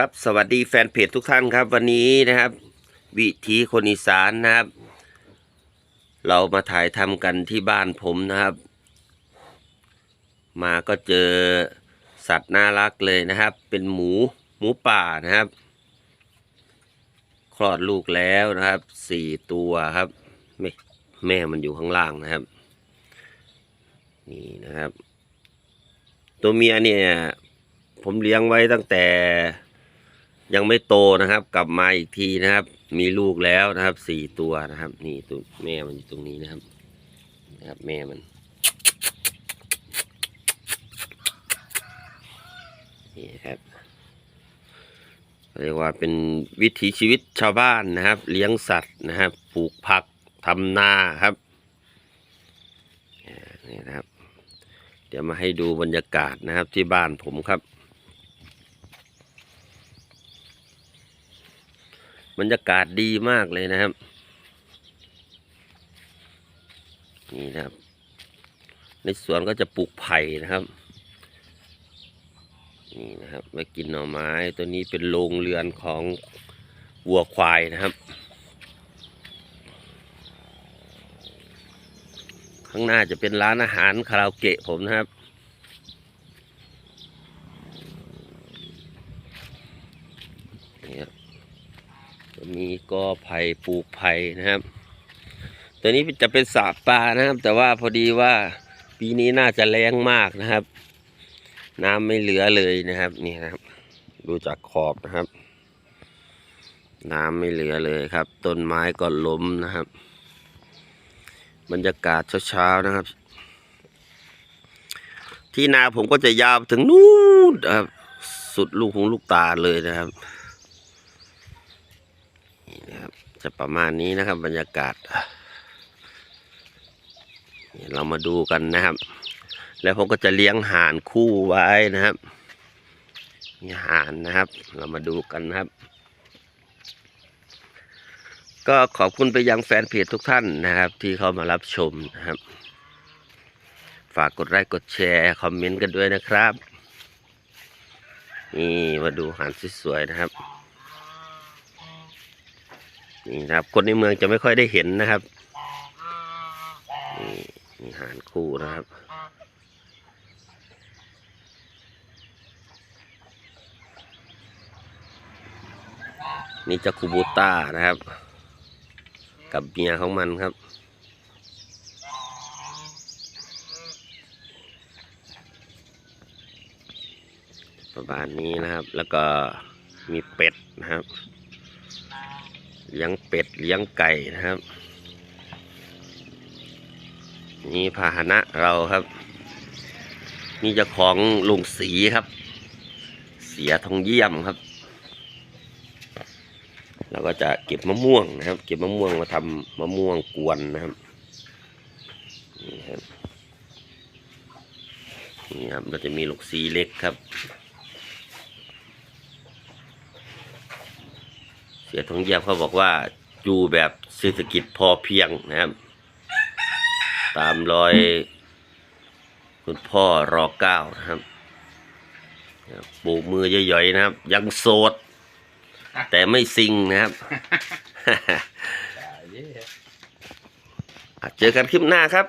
ครับสวัสดีแฟนเพจทุกท่านครับ วันนี้นะครับ วิถีคนอีสานนะครับ เรามาถ่ายทำกันที่บ้านผมนะครับ มาก็เจอสัตว์น่ารักเลยนะครับ เป็นหมูหมูป่านะครับ คลอดลูกแล้วนะครับสี่ตัวครับแม่แม่มันอยู่ข้างล่างนะครับ นี่นะครับ ตัวเมียเนี่ย ผมเลี้ยงไว้ตั้งแต่ ยังไม่โตนะครับ กลับมาอีกทีนะครับ มีลูกแล้วนะครับสี่ตัวนะครับ นี่ตัวแม่มันอยู่ตรงนี้นะครับ นะครับ แม่มันนี่ครับเรียกว่าเป็นวิถีชีวิตชาวบ้านนะครับ เลี้ยงสัตว์นะครับปลูกผักทำนาครับนี่นะครับ เดี๋ยวมาให้ดูบรรยากาศนะครับที่บ้านผมครับ บรรยากาศดีมากเลยนะครับ นี่นะครับ ในสวนก็จะปลูกไผ่นะครับ นี่นะครับไว้กินหน่อไม้ตัวนี้เป็นโรงเรือนของวัวควายนะครับ ข้างหน้าจะเป็นร้านอาหารคาราโอเกะผมนะครับ นี่ครับจะ มีกอไผ่ปลูกไผ่นะครับ ตัวนี้จะเป็นสระปลานะครับ แต่ว่าพอดีว่าปีนี้น่าจะแรงมากนะครับ น้ำไม่เหลือเลยนะครับนี่นะครับ ดูจากขอบนะครับ น้ำไม่เหลือเลยครับ ต้นไม้ก็ล้มนะครับ บรรยากาศเช้าๆนะครับ ที่นาผมก็จะยาวถึงนู้นครับสุดลูกหูลูกตาเลยนะครับ นี่นะครับ จะประมาณนี้นะครับ บรรยากาศเรามาดูกันนะครับ แล้วผมก็จะเลี้ยงห่านคู่ไว้นะครับมีห่านนะครับ เรามาดูกันนะครับ ก็ขอบคุณไปยังแฟนเพจทุกท่านนะครับ ที่เข้ามารับชมนะครับ ฝากกดไลค์กดแชร์คอมเมนต์กันด้วยนะครับ นี่มาดูห่านสวยๆนะครับ นี่นะครับ คนในเมืองจะไม่ค่อยได้เห็นนะครับนี่นี่หานคู่นะครับนี่จะคูบูต้านะครับ กับเมียของมันครับ ประมาณนี้นะครับแล้วก็มีเป็ดนะครับ เลี้ยงเป็ดเลี้ยงไก่นะครับ นี่พาหนะเราครับ นี่เจะของลุงสีครับ เสียทองเยี่ยมครับเราก็จะเก็บมะม่วงนะครับ เก็บมะม่วงมาทำมะม่วงกวนนะครับนี่ครับนี่ครับเราจะมีลูกสีเล็กครับ เสียทองเยี่ยมเขาบอกว่าอยู่แบบเศรษฐกิจพอเพียงนะครับ ตามรอยคุณพ่อรอเก้านะครับปลูกมือย่อยๆนะครับ ยังโสด แต่ไม่ซิงนะครับอะเจอกันคลิปหน้าครับ